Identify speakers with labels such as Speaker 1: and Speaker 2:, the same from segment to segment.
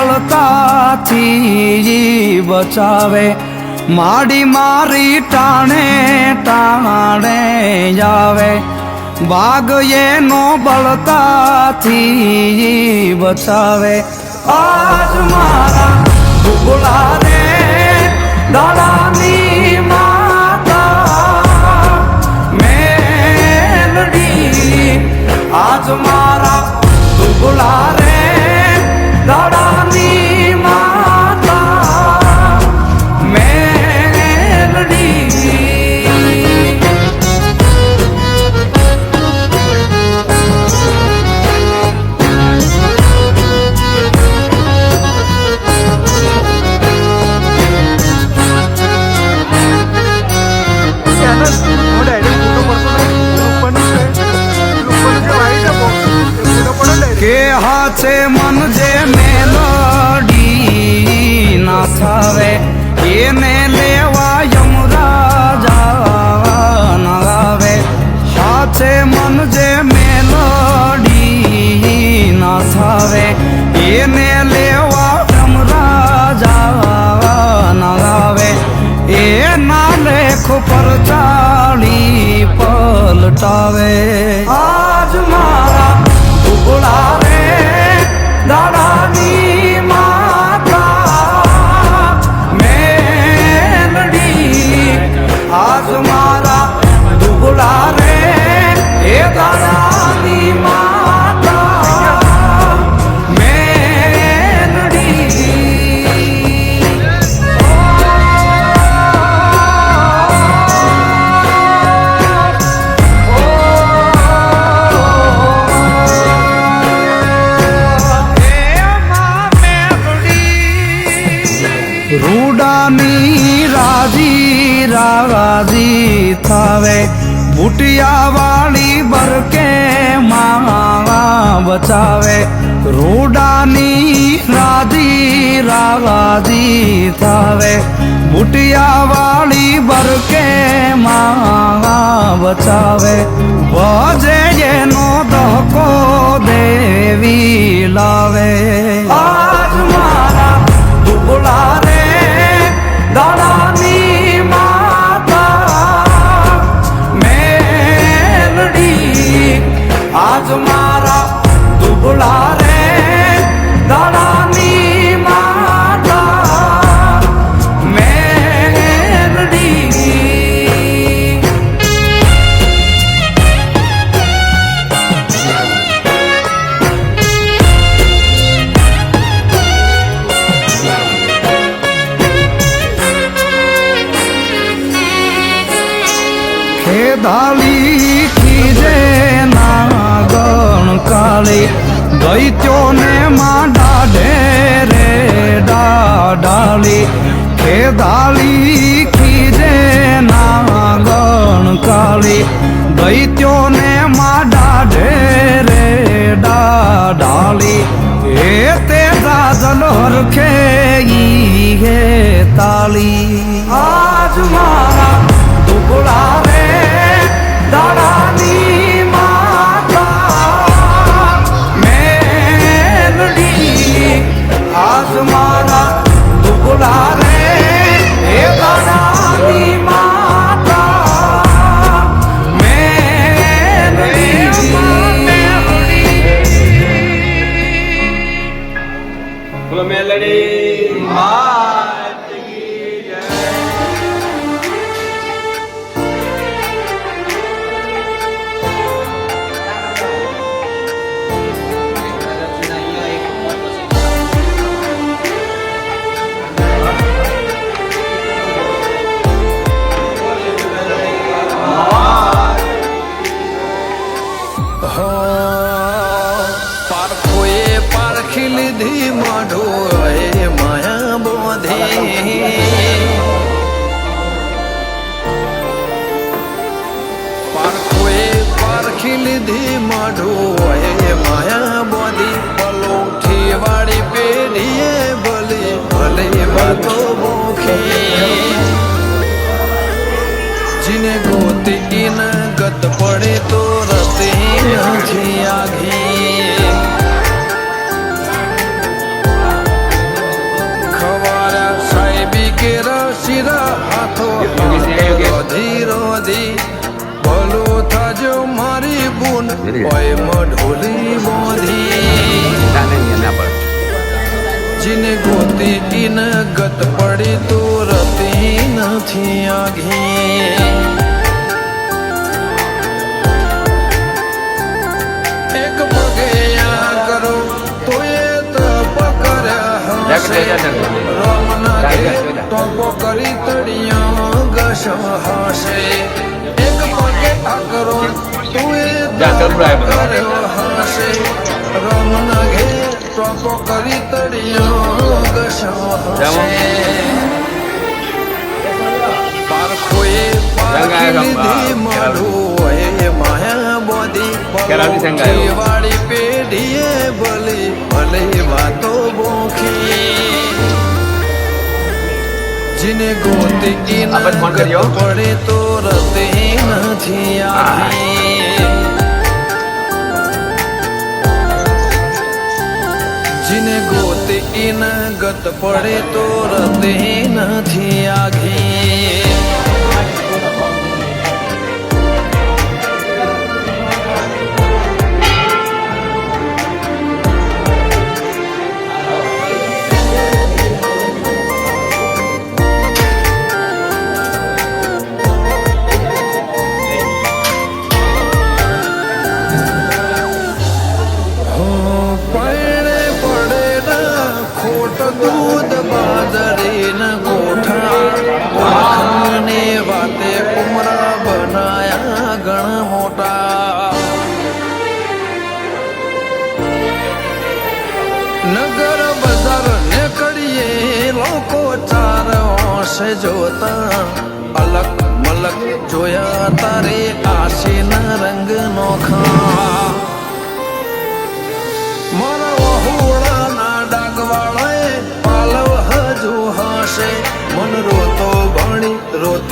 Speaker 1: વાઘ બળતાથી બચાવે. માડી મારી ટાણે ટાણે આવે બાગ એનો બળતાથી બચાવે. આજ મારા ભૂગોળા રે દાદાની માતા, મેલડી. આજ મારા રૂડાની રાજી રાજી થાવે. બુટિયા વાળી બરકે માવા બચાવે. રૂડાની રાજી રાજી થાવે. બુટિયા વાળી બરકે માવા બચાવે. વજે એનો દહકો દેવી લાવે. આજ આજ મારા દુબળા રે દાદાની માતા મેલડી ખેદાલી કાળી દૈત્યોને માં ડાઢે રે ડાડાલી ખેદાલી ખીજે ના ગણ કાળી દૈત્યોને માં ડાઢે રે ડાડાલી એ તે દાદલ હરખે ઈ હે તાલી. આજ
Speaker 2: સીધી માઢું હોય એ માયા બોધી પલોઠી વાળી પેઢીએ ભલે ભલે વાતો મોખી જીને ગોત ઇન ગત પડે તો રતે નથી આઘી
Speaker 3: ખવારા સાહેબી
Speaker 2: કે રસીરા હાથો રોધી રોધી ઢોલી મારી
Speaker 3: તાને હોય મઢોલી મોરી.
Speaker 2: જીને ગોતી ઇન ગત પડી તો રતી નથી આઘી એક પગે આ કરો તો એ તપ કર્યા હશે. રામના ઘેર કરી તળિયા ઘસ હશે. એક પગે આ કરો તો એ
Speaker 3: જા,
Speaker 2: તપ
Speaker 3: ચલ ભાઈ,
Speaker 2: કર્યો હશે રામના ઘેર ટોપો કરી તળિયા ઘસ પારખોએ પારખી
Speaker 3: રંગા.
Speaker 2: માયા બોધી વાળી પેઢીએ ભલે ભલે વાતો બોખી
Speaker 3: આપણે ફોન કર્યો?
Speaker 2: ગત પડે તો રતે નથી જીને ગોતી ઈન ગત પડે તો રતે નથી આઘી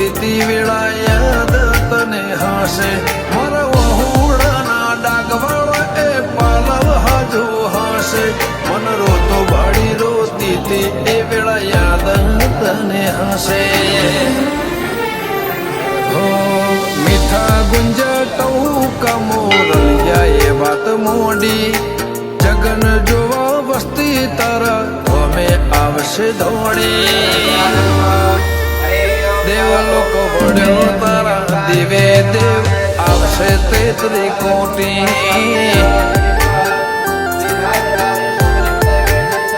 Speaker 2: રોતી તી તને હશે મારા વહુડાના એ પાલવ હજુ હશે મન રોતો ભાડી રોતી તી એ વેળા યાદ તને હશે હો, મીઠા ગુંજટૌ કમોરલિયા એ વાત મોડી. જગન જોવા વસ્તી તારા, અમે આવશે દોડી. દેવ લોકો વડ્યો તારા દિવે દેવ આવશે તેતરી કોટી.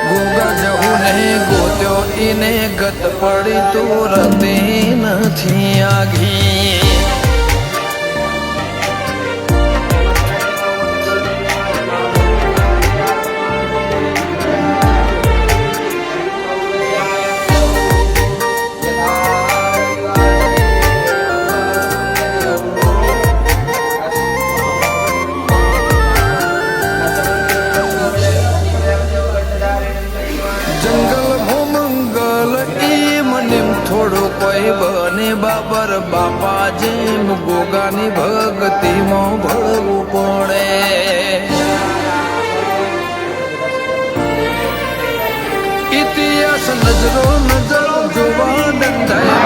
Speaker 2: ગુગા જવું નહીં ગોત્યો ઈને ગત પડી તુરતી નથી આઘી ગોગાની ભક્તિમાં ભળવું પડે. ઇતિહાસ નજરો નજરો જોવા દંડાય.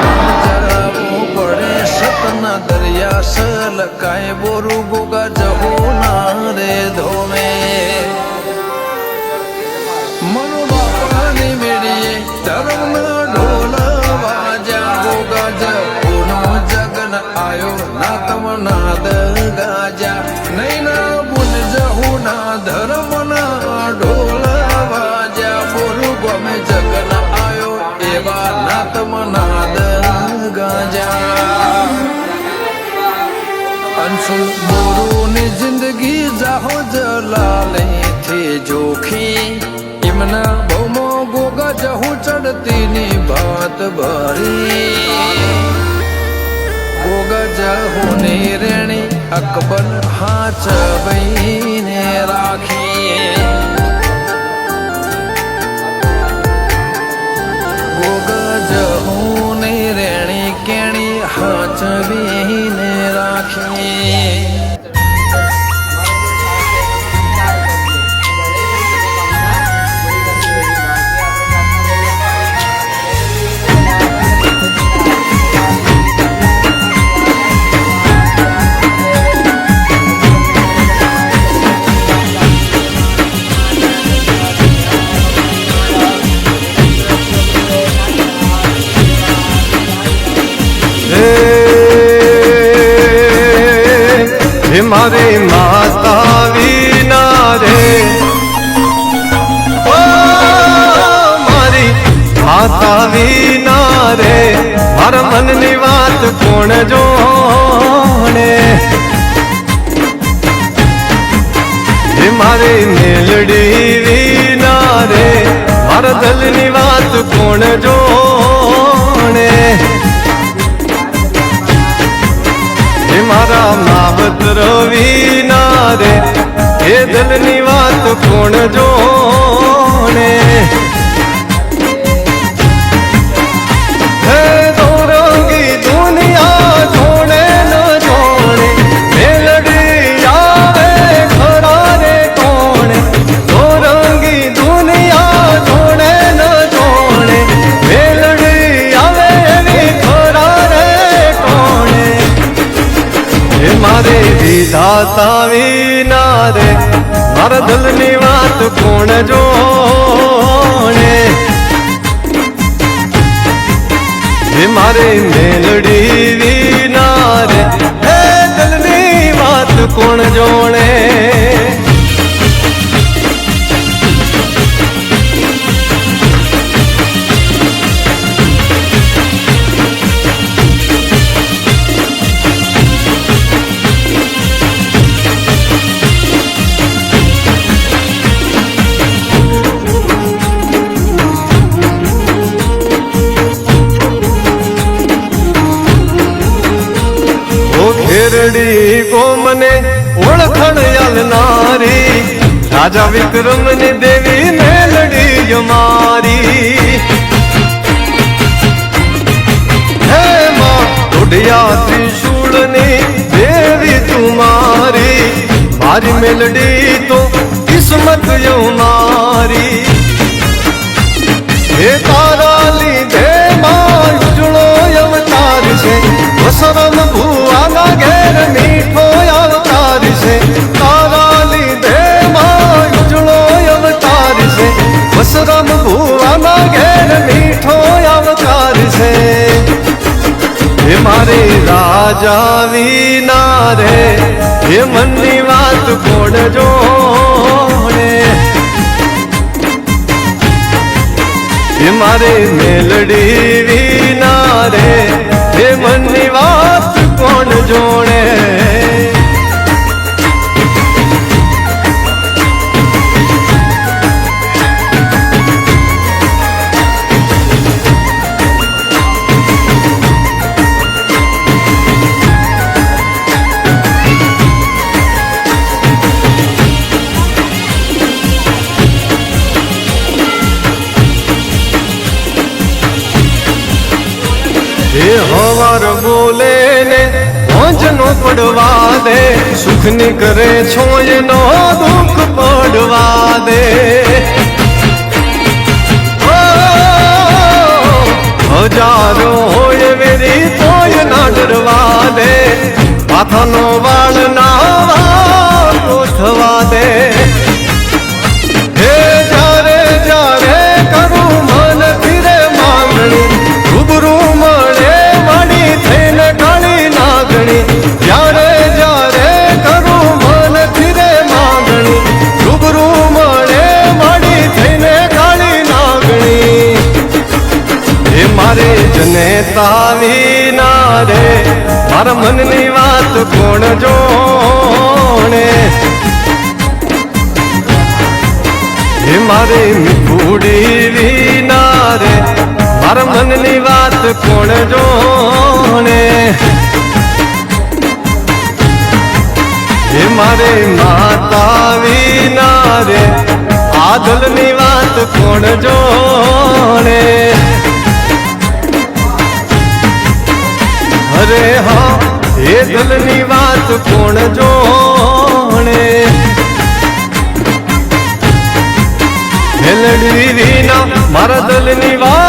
Speaker 2: જરાવવું પડે સતના દરિયા સલકાય બોરું ગોગા જહો ના રે ધોમે મનો બાપાની મેળીએ ધર્મના જલાલે થી જોખી, એમના ભૌમો ગોગા જહુ ચડતીની ભાત ભરી. ગોગા જહુ ને રેણી અકબર હાચ બહીને રાખી. ગોગા જહુ ને રેણી કેણી હાચવીને રાખી.
Speaker 4: મારી દલની વાત કોણ જોણે એ મારા માવતર વિના રે હે દલની વાત કોણ જોણે વિધાતા વિના રે મારા દિલની વાત કોણ જોણે? હે મારે મેલડી વિના રે હે દિલની વાત કોણ જોણે? રાજા વિક્રમની દેવી મેલડી મારી. હે માં દોઢિયા ત્રિશૂળની દેવી તુમારી મારી મેલડી તો કિસ્મત યો મારી. હે તારા વસરમ ભુવાના ઘેર મીઠો અવતાર છે. હે મારે રાજા વિના રે, હે મનની વાત કોણ જોણે? હે મારે મેલડી વિના રે, હે મનની વાત કોણ જોણે? પડવા દે સુખની કરે છોયનો દુઃખ પડવા દે. હજારો હોય મેરી તોય ના ડરવા દે, માથાનો વાળ ના ગોઠવા દે. કોણ જોણે? એ મારે માતા વિના રે, આદલની વાત કોણ જોણે? અરે હા, એ દલની વાત કોણ જોણે? મેલડી વિના મારા દલની વાત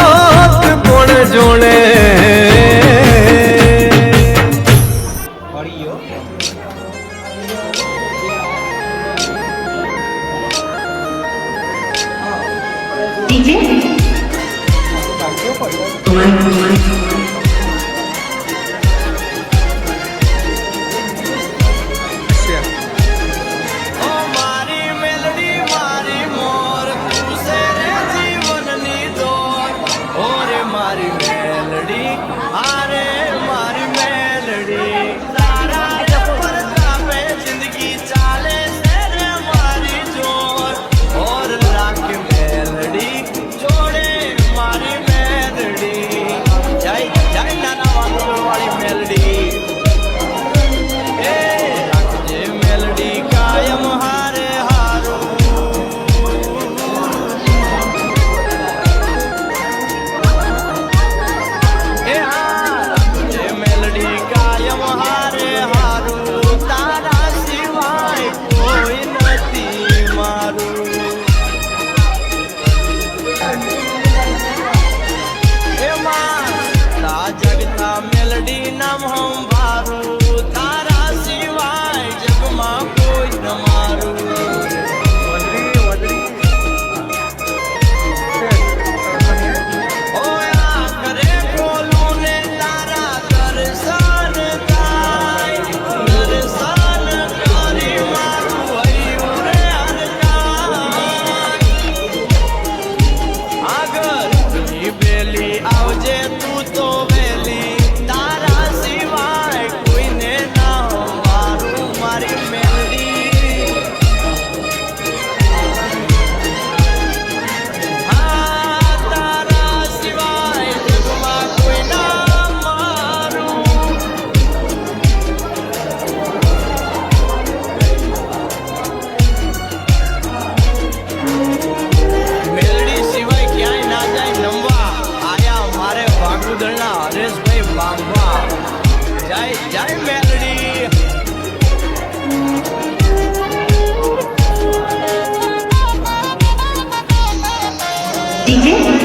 Speaker 5: 顶住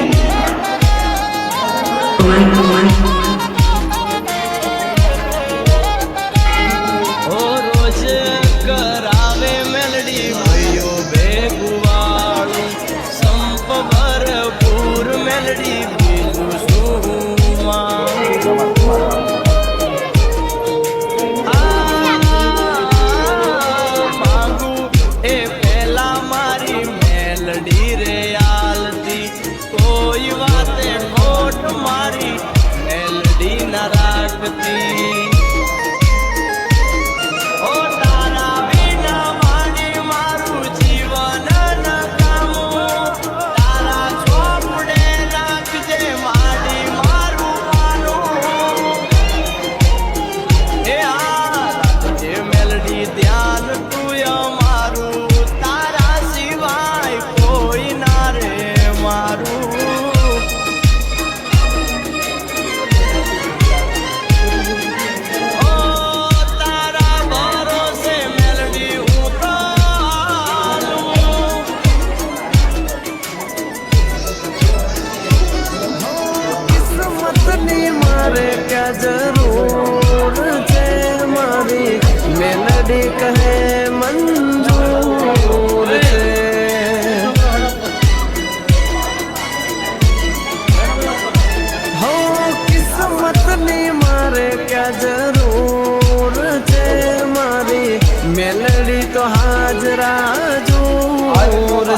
Speaker 5: તો હાજરા જોર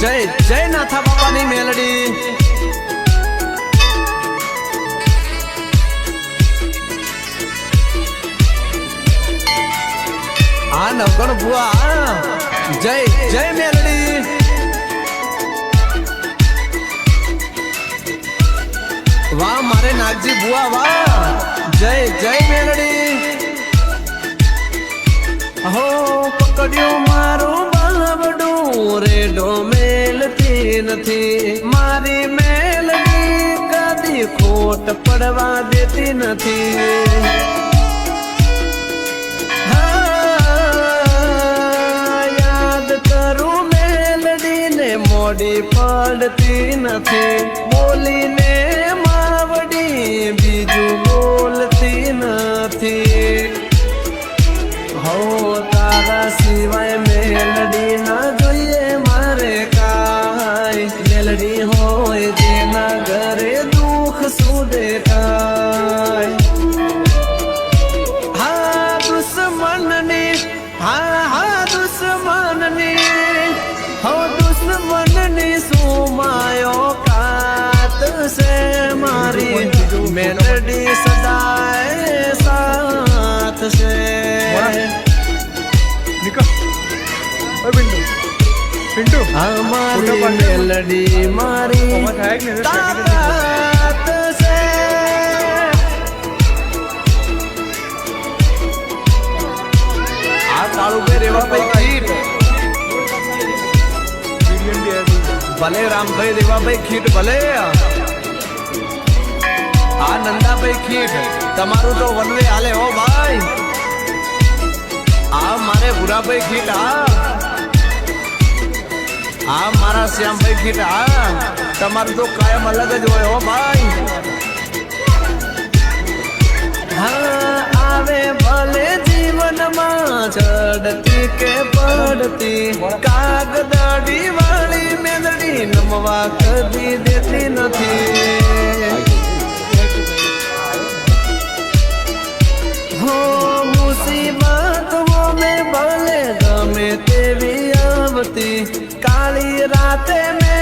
Speaker 5: જય જય નાથા બાપાની મેલડી. આ નવગણ ભુવા, જય જય મેલડી. વાહ, મારે નાગજી ભુવા, વાહ. જય જય મેલડી. હો પકડ્યું મારું ડોરે રેડો મેલતી નથી? મારી મેલડી કદી ખોટ પડવા દેતી નથી. યાદ કરું મેલડીને, મોડી પડતી નથી. લાઈક ને આ તાળું પે રેવા ભાઈ
Speaker 6: ખીટ
Speaker 5: ભલે રામભાઈ રેવાભાઈ ખીટ ભલે. આ નંદાભાઈ ખીટ તમારું તો વન વે હો ભાઈ. આ મારે ભુરાભાઈ ખીટ આ આ મારા શ્યામભાઈ ખીટ આ તમારું તો કાયમ અલગ જ હોય હો ભાઈ. હા, આવે ભલે જીવનમાં ચડતી કે પડતી, કાગદાડી વાળી મેદડી નમવા કદી દેતી નથી. હો, મુસીબત હો, મેં ભલે ગમે તેવી આવતી કાળી રાતે મેં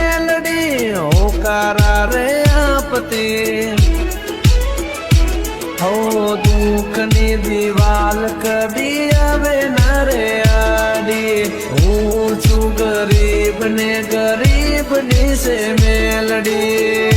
Speaker 5: ની દિવાલ કદી હવે ન રે આડી. હું છું ગરીબ ને ગરીબની સે મેલડી.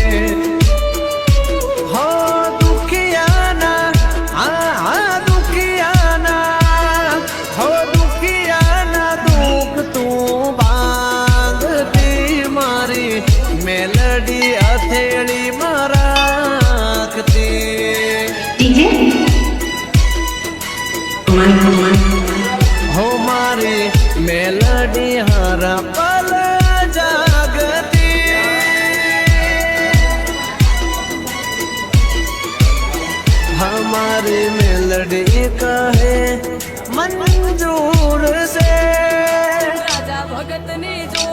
Speaker 5: लड़े कहे मंजूर से
Speaker 7: राजा
Speaker 8: भगत ने जो